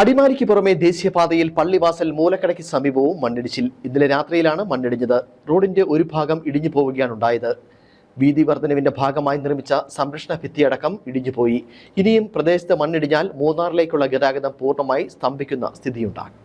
അടിമാലിക്ക് പുറമെ ദേശീയപാതയിൽ പള്ളിവാസൽ മൂലക്കടയ്ക്ക് സമീപവും മണ്ണിടിച്ചിൽ. ഇന്നലെ രാത്രിയിലാണ് മണ്ണിടിഞ്ഞത്. റോഡിന്റെ ഒരു ഭാഗം ഇടിഞ്ഞു പോവുകയാണുണ്ടായത് വീതി വർധനവിന്റെ ഭാഗമായി നിർമ്മിച്ച സംരക്ഷണ ഭിത്തിയടക്കം ഇടിഞ്ഞുപോയി ഇനിയും പ്രദേശത്ത് മണ്ണിടിഞ്ഞാൽ മൂന്നാറിലേക്കുള്ള ഗതാഗതം പൂർണമായി സ്തംഭിക്കുന്ന സ്ഥിതിയുണ്ടാകും.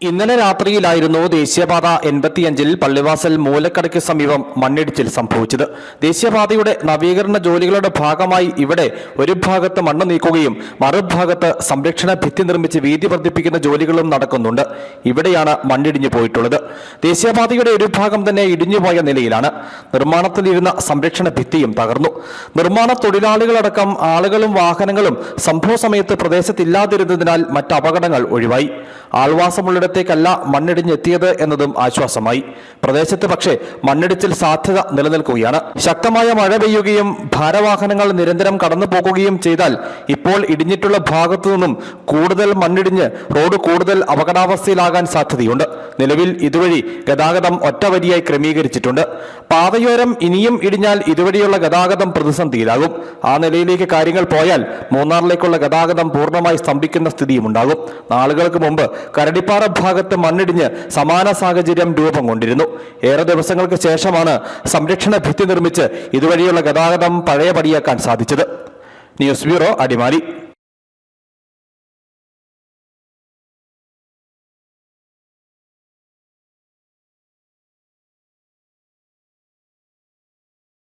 ഇന്നലെ രാത്രിയിലായിരുന്നു ദേശീയപാത എൺപത്തിയഞ്ചിൽ പള്ളിവാസൽ മൂലക്കടയ്ക്ക് സമീപം മണ്ണിടിച്ചിൽ സംഭവിച്ചത്. ദേശീയപാതയുടെ നവീകരണ ജോലികളുടെ ഭാഗമായി ഇവിടെ ഒരു ഭാഗത്ത് മണ്ണ് നീക്കുകയും മറുഭാഗത്ത് സംരക്ഷണ ഭിത്തി നിർമ്മിച്ച് വീതി വർദ്ധിപ്പിക്കുന്ന ജോലികളും നടക്കുന്നുണ്ട്. ഇവിടെയാണ് മണ്ണിടിഞ്ഞു പോയിട്ടുള്ളത്. ദേശീയപാതയുടെ ഒരു ഭാഗം തന്നെ ഇടിഞ്ഞുപോയ നിലയിലാണ്. നിർമ്മാണത്തിലിരുന്ന സംരക്ഷണ ഭിത്തിയും തകർന്നു. നിർമ്മാണ തൊഴിലാളികളടക്കം ആളുകളും വാഹനങ്ങളും സംഭവ സമയത്ത് പ്രദേശത്തില്ലാതിരുന്നതിനാൽ മറ്റ് അപകടങ്ങൾ ഒഴിവായി ആൾവാസമുള്ളിടത്തേക്കല്ല മണ്ണിടിഞ്ഞെത്തിയത് എന്നതും ആശ്വാസമായി. പ്രദേശത്ത് പക്ഷേ മണ്ണിടിച്ചിൽ സാധ്യത നിലനിൽക്കുകയാണ്. ശക്തമായ മഴ പെയ്യുകയും ഭാരവാഹനങ്ങൾ നിരന്തരം കടന്നു പോകുകയും ചെയ്താൽ ഇപ്പോൾ ഇടിഞ്ഞിട്ടുള്ള ഭാഗത്തു നിന്നും കൂടുതൽ മണ്ണിടിഞ്ഞ് റോഡ് കൂടുതൽ അപകടാവസ്ഥയിലാകാൻ സാധ്യതയുണ്ട്. നിലവിൽ ഇതുവഴി ഗതാഗതം ഒറ്റവരിയായി ക്രമീകരിച്ചിട്ടുണ്ട്. പാതയോരം ഇനിയും ഇടിഞ്ഞാൽ ഇതുവഴിയുള്ള ഗതാഗതം പ്രതിസന്ധിയിലാകും. ആ നിലയിലേക്ക് കാര്യങ്ങൾ പോയാൽ മൂന്നാറിലേക്കുള്ള ഗതാഗതം പൂർണമായി സ്തംഭിക്കുന്ന സ്ഥിതിയുമുണ്ടാകും. നാളുകൾക്ക് മുമ്പ് കരടിപ്പാറ ഭാഗത്ത് മണ്ണിടിഞ്ഞ് സമാന സാഹചര്യം രൂപം കൊണ്ടിരുന്നു. ഏറെ ദിവസങ്ങൾക്ക് ശേഷമാണ് സംരക്ഷണ ഭിത്തി നിർമ്മിച്ച് ഇതുവഴിയുള്ള ഗതാഗതം പഴയപടിയാക്കാൻ സാധിച്ചത്. News bureau Adimali.